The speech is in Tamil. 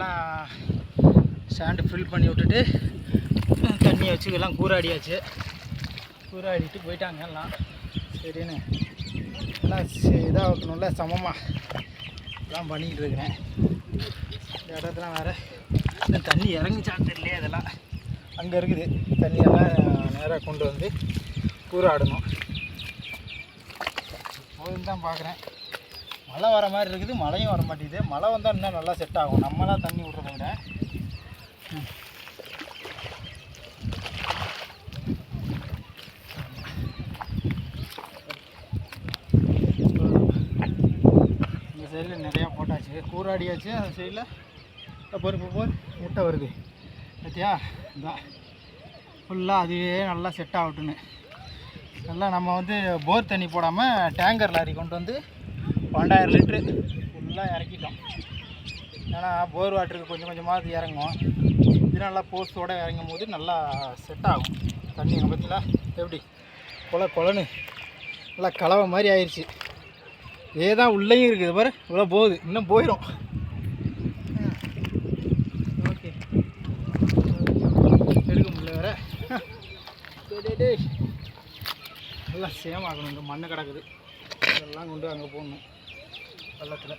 எல்லாம் சாண்டு ஃபில் பண்ணி விட்டுட்டு தண்ணியை வச்சு எல்லாம் கூறாடியாச்சு. கூறாடிட்டு போயிட்டாங்க எல்லாம். சரின்னு. எல்லாம் இதாக வைக்கணும்ல சமமாக எல்லாம் பண்ணிக்கிட்டு இருக்கிறேன். இந்த இடத்துல வேறு. இந்த தண்ணி இறங்குச்சான்னு தெரியலையே அதெல்லாம். அங்கே இருக்குது. தண்ணியெல்லாம் நேராக கொண்டு வந்து கூறாடணும். போதும் தான் பார்க்குறேன். மழை வர மாதிரி இருக்குது மழையும் வர மாட்டேங்குது. மழை வந்தால் இன்னும் நல்லா செட் ஆகும். நம்மளாக தண்ணி விட்றத விட. இந்த சைடில் நிறையா போட்டாச்சு. கூறாடியாச்சு அந்த சைடில் பருப்பு போர் முட்டை வருது. பார்த்தியா இதான் ஃபுல்லாக அதுவே நல்லா செட் ஆகட்டுன்னு நல்லா நம்ம வந்து போர் தண்ணி போடாமல் டேங்கர் லாரி கொண்டு வந்து பன்னெண்டாயிரம் லிட்ரு ஃபுல்லாக இறக்கிட்டோம். ஏன்னா போர் வாட்டருக்கு கொஞ்சம் கொஞ்சமாக அது இறங்கும் இது நல்லா போஸ்டோடு இறங்கும் போது நல்லா செட் ஆகும். தண்ணி எங்கள் பற்றிலாம் எப்படி? கொலை கொலன்னு நல்லா கலவை மாதிரி ஆயிடுச்சு ஏதான் உள்ளேயும் இருக்குது பாரு. இவ்வளோ போகுது. இன்னும் போயிடும் ஓகே. எடுக்க முடியல வேற. டேய், சேம் ஆகணும் இங்கே மண்ணு கிடக்குது. இதெல்லாம் கொண்டு அங்கே போடணும். வெள்ளத்தில்.